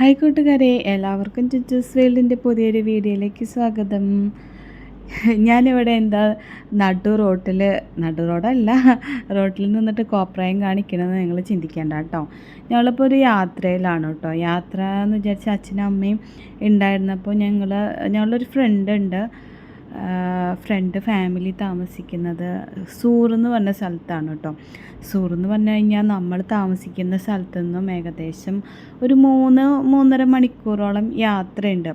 Hi കൂട്ടുകാരെ എല്ലാവർക്കും ചുച്ചൂസ് വേൾഡിന്റെ പുതിയൊരു വീഡിയോയിലേക്ക് സ്വാഗതം. ഞാനിവിടെ എന്താ നടു റോട്ടിൽ നടു റോഡല്ല റോട്ടിൽ നിന്നിട്ട് കോപ്രായം കാണിക്കണമെന്ന് നിങ്ങൾ ചിന്തിക്കേണ്ട കേട്ടോ. ഞങ്ങളിപ്പോൾ ഒരു യാത്രയിലാണ് കേട്ടോ. യാത്ര എന്ന് വിചാരിച്ച അച്ഛനും അമ്മയും ഉണ്ടായിരുന്നപ്പോൾ ഞങ്ങൾ ഞങ്ങളൊരു ഫ്രണ്ട് ഉണ്ട്. ഫ്രണ്ട് ഫാമിലി താമസിക്കുന്നത് സൂർ എന്ന് പറഞ്ഞ സ്ഥലത്താണ് കേട്ടോ. സൂർ എന്ന് പറഞ്ഞു കഴിഞ്ഞാൽ നമ്മൾ താമസിക്കുന്ന സ്ഥലത്തു നിന്നും ഏകദേശം ഒരു മൂന്ന് മൂന്നര മണിക്കൂറോളം യാത്രയുണ്ട്.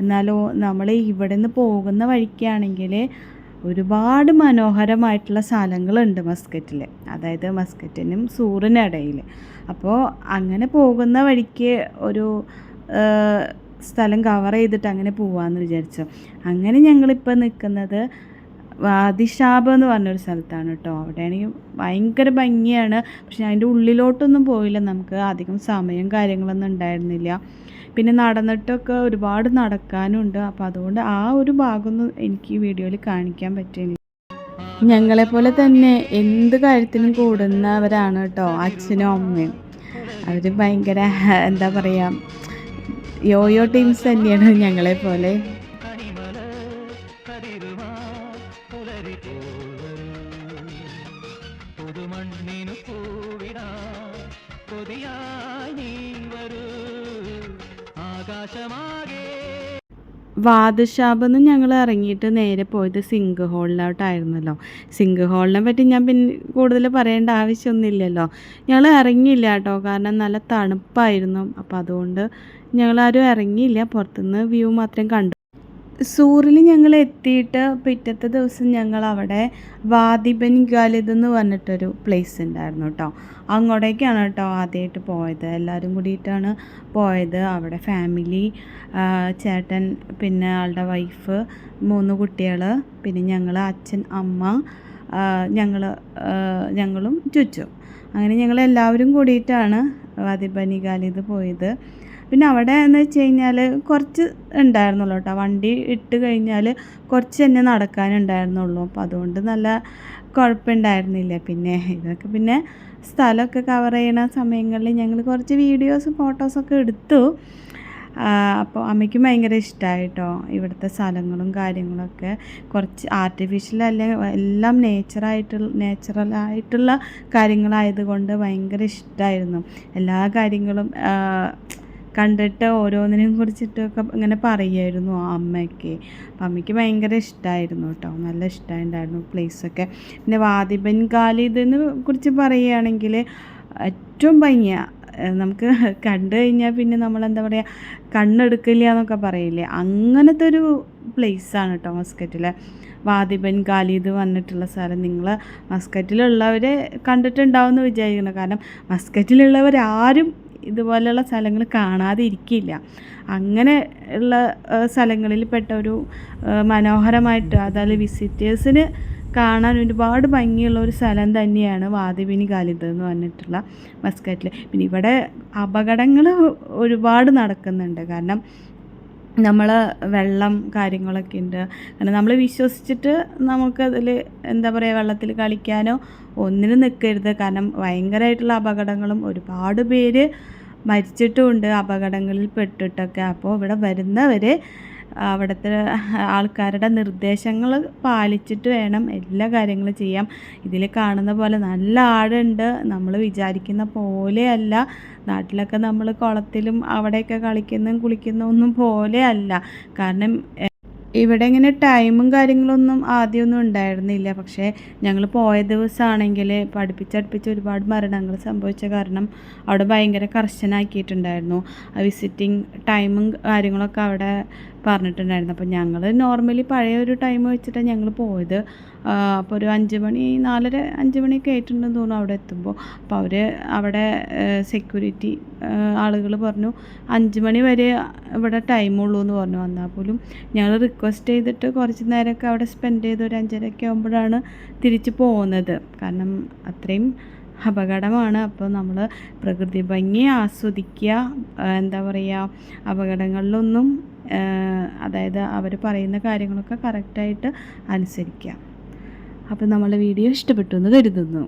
എന്നാലോ നമ്മൾ ഇവിടെ നിന്ന് പോകുന്ന വഴിക്കാണെങ്കിൽ ഒരുപാട് മനോഹരമായിട്ടുള്ള സ്ഥലങ്ങളുണ്ട് മസ്കറ്റിൽ. അതായത് മസ്കറ്റിനും സൂറിനിടയിൽ. അപ്പോൾ അങ്ങനെ പോകുന്ന വഴിക്ക് ഒരു സ്ഥലം കവർ ചെയ്തിട്ട് അങ്ങനെ പോവാന്ന് വിചാരിച്ചു. അങ്ങനെ ഞങ്ങളിപ്പോൾ നിൽക്കുന്നത് വാദിഷാബ് എന്ന് പറഞ്ഞൊരു സ്ഥലത്താണ് കേട്ടോ. അവിടെയാണെങ്കിൽ ഭയങ്കര ഭംഗിയാണ്. പക്ഷെ അതിന്റെ ഉള്ളിലോട്ടൊന്നും പോയില്ല. നമുക്ക് അധികം സമയം കാര്യങ്ങളൊന്നും ഉണ്ടായിരുന്നില്ല. പിന്നെ നടന്നിട്ടൊക്കെ ഒരുപാട് നടക്കാനുണ്ട്. അപ്പോൾ അതുകൊണ്ട് ആ ഒരു ഭാഗമൊന്നും എനിക്ക് ഈ വീഡിയോയിൽ കാണിക്കാൻ പറ്റില്ല ഞങ്ങളെപ്പോലെ തന്നെ എന്ത് കാര്യത്തിനും കൂടുന്നവരാണ് കേട്ടോ അച്ഛനും അമ്മയും. അവർ ഭയങ്കര എന്താ പറയുക യോയോ ടീംസ് തന്നെയാണ് ഞങ്ങളെ പോലെ. വാദശാബെന്ന് ഞങ്ങൾ ഇറങ്ങിയിട്ട് നേരെ പോയത് സിങ്ക് ഹോളിലോട്ടായിരുന്നല്ലോ. സിങ്ക് ഹോളിനെ പറ്റി ഞാൻ പിന്നെ കൂടുതൽ പറയേണ്ട ആവശ്യമൊന്നുമില്ലല്ലോ. ഞങ്ങൾ ഇറങ്ങിയില്ല കേട്ടോ. കാരണം നല്ല തണുപ്പായിരുന്നു. അപ്പോൾ അതുകൊണ്ട് ഞങ്ങളാരും ഇറങ്ങിയില്ല. പുറത്തുനിന്ന് വ്യൂ മാത്രം കണ്ടു. സൂറിൽ ഞങ്ങൾ എത്തിയിട്ട് പിറ്റത്തെ ദിവസം ഞങ്ങൾ അവിടെ വാദിബൻ ഖാലിദ് എന്ന് പറഞ്ഞിട്ടൊരു പ്ലേസ് ഉണ്ടായിരുന്നു കേട്ടോ അങ്ങോട്ടേക്കാണ് കേട്ടോ ആദ്യമായിട്ട് പോയത്. എല്ലാവരും കൂടിയിട്ടാണ് പോയത്. അവിടെ ഫാമിലി ചേട്ടൻ പിന്നെ ആളുടെ വൈഫ് മൂന്ന് കുട്ടികൾ പിന്നെ ഞങ്ങൾ അച്ഛൻ അമ്മ ഞങ്ങൾ ഞങ്ങളും ചുച്ചു അങ്ങനെ ഞങ്ങൾ എല്ലാവരും കൂടിയിട്ടാണ് വാദിബനി ഖാലിദ് പോയത്. പിന്നെ അവിടെ എന്ന് വെച്ച് കഴിഞ്ഞാൽ കുറച്ച് ഉണ്ടായിരുന്നുള്ളൂ കേട്ടോ. വണ്ടി ഇട്ട് കഴിഞ്ഞാൽ കുറച്ച് തന്നെ നടക്കാനുണ്ടായിരുന്നുള്ളൂ അപ്പോൾ അതുകൊണ്ട് നല്ല കുഴപ്പമുണ്ടായിരുന്നില്ല. പിന്നെ ഇതൊക്കെ പിന്നെ സ്ഥലമൊക്കെ കവർ ചെയ്യണ സമയങ്ങളിൽ ഞങ്ങൾ കുറച്ച് വീഡിയോസ് ഫോട്ടോസൊക്കെ എടുത്തു. അപ്പോൾ അമ്മയ്ക്കും ഭയങ്കര ഇഷ്ടമായിട്ടോ ഇവിടുത്തെ സ്ഥലങ്ങളും കാര്യങ്ങളൊക്കെ. കുറച്ച് ആർട്ടിഫിഷ്യൽ അല്ല എല്ലാം നേച്ചറായിട്ടുള്ള നേച്ചുറലായിട്ടുള്ള കാര്യങ്ങളായതുകൊണ്ട് ഭയങ്കര ഇഷ്ടമായിരുന്നു എല്ലാ കാര്യങ്ങളും കണ്ടിട്ട് ഓരോന്നിനെയും കുറിച്ചിട്ടൊക്കെ ഇങ്ങനെ പറയുമായിരുന്നു അമ്മയ്ക്ക്. അപ്പം അമ്മയ്ക്ക് ഭയങ്കര ഇഷ്ടമായിരുന്നു കേട്ടോ നല്ല ഇഷ്ടമായിട്ടുണ്ടായിരുന്നു പ്ലേസൊക്കെ പിന്നെ വാദിബൻ ഇതിനെ കുറിച്ച് പറയുകയാണെങ്കിൽ ഏറ്റവും ഭംഗിയ. നമുക്ക് കണ്ടു കഴിഞ്ഞാൽ പിന്നെ നമ്മൾ എന്താ പറയുക കണ്ണെടുക്കില്ല എന്നൊക്കെ പറയില്ലേ? അങ്ങനത്തെ ഒരു പ്ലേസാണ് കേട്ടോ മസ്കറ്റിലെ. വാദിബൻ ഖാലിദ് വന്നിട്ടുള്ള സ്ഥലം. നിങ്ങൾ മസ്കറ്റിലുള്ളവരെ കണ്ടിട്ടുണ്ടാവും എന്ന് വിചാരിക്കണം കാരണം മസ്കറ്റിലുള്ളവരാരും ഇതുപോലെയുള്ള സ്ഥലങ്ങൾ കാണാതെ ഇരിക്കില്ല അങ്ങനെ ഉള്ള സ്ഥലങ്ങളിൽ പെട്ട ഒരു മനോഹരമായിട്ട് അതായത് വിസിറ്റേഴ്സിന് കാണാൻ ഒരുപാട് ഭംഗിയുള്ള ഒരു സ്ഥലം തന്നെയാണ് വാദിബിനി കാലിത് എന്ന് പറഞ്ഞിട്ടുള്ള മസ്കറ്റിൽ പിന്നെ ഇവിടെ അപകടങ്ങൾ ഒരുപാട് നടക്കുന്നുണ്ട്. കാരണം നമ്മൾ വെള്ളം കാര്യങ്ങളൊക്കെ ഉണ്ട്. അങ്ങനെ നമ്മൾ വിശ്വസിച്ചിട്ട് നമുക്കതിൽ എന്താ പറയുക വെള്ളത്തിൽ കളിക്കാനോ ഒന്നിനും നിൽക്കരുത് കാരണം ഭയങ്കരമായിട്ടുള്ള അപകടങ്ങളും ഒരുപാട് പേര് മരിച്ചിട്ടുമുണ്ട്. അപകടങ്ങളിൽ പെട്ടിട്ടൊക്കെ. അപ്പോൾ ഇവിടെ വരുന്നവർ അവിടുത്തെ ആൾക്കാരുടെ നിർദ്ദേശങ്ങൾ പാലിച്ചിട്ട് വേണം എല്ലാ കാര്യങ്ങളും ചെയ്യാം. ഇതിൽ കാണുന്ന പോലെ നല്ല ആടുണ്ട്. നമ്മൾ വിചാരിക്കുന്ന പോലെയല്ല. നാട്ടിലൊക്കെ നമ്മൾ കുളത്തിലും അവിടെയൊക്കെ കളിക്കുന്നതും കുളിക്കുന്നതും ഒന്നും പോലെയല്ല. കാരണം ഇവിടെ ഇങ്ങനെ ടൈമും കാര്യങ്ങളൊന്നും ആദ്യമൊന്നും ഉണ്ടായിരുന്നില്ല. പക്ഷേ ഞങ്ങൾ പോയ ദിവസമാണെങ്കിൽ പഠിപ്പിച്ചടുപ്പിച്ച് ഒരുപാട് മരണങ്ങൾ സംഭവിച്ച കാരണം അവിടെ ഭയങ്കര കർശനാക്കിയിട്ടുണ്ടായിരുന്നു വിസിറ്റിംഗ് ടൈമും കാര്യങ്ങളൊക്കെ അവിടെ പറഞ്ഞിട്ടുണ്ടായിരുന്നു. അപ്പോൾ ഞങ്ങൾ നോർമലി പഴയ ഒരു ടൈം വെച്ചിട്ടാണ് ഞങ്ങൾ പോയത്. അപ്പോൾ ഒരു അഞ്ച് മണി നാലര അഞ്ച് മണിയൊക്കെ ആയിട്ടുണ്ടെന്ന് തോന്നുന്നു അവിടെ എത്തുമ്പോൾ അപ്പോൾ അവർ അവിടെ സെക്യൂരിറ്റി ആളുകൾ പറഞ്ഞു അഞ്ച് മണി വരെ ഇവിടെ ടൈമുള്ളൂ എന്ന് പറഞ്ഞു. വന്നാൽ പോലും ഞങ്ങൾ റിക്വസ്റ്റ് ചെയ്തിട്ട് കുറച്ച് നേരമൊക്കെ അവിടെ സ്പെൻഡ് ചെയ്ത് ഒരു അഞ്ചരയൊക്കെ ആകുമ്പോഴാണ് തിരിച്ച് പോകുന്നത് കാരണം അത്രയും അപകടമാണ്. അപ്പോൾ നമ്മൾ പ്രകൃതി ഭംഗി ആസ്വദിക്കുക എന്താ പറയുക അപകടങ്ങളിലൊന്നും അതായത് അവർ പറയുന്ന കാര്യങ്ങളൊക്കെ കറക്റ്റായിട്ട് അനുസരിക്കുക. അപ്പോൾ നമ്മളെ വീഡിയോ ഇഷ്ടപ്പെട്ടു എന്ന് കരുതുന്നു.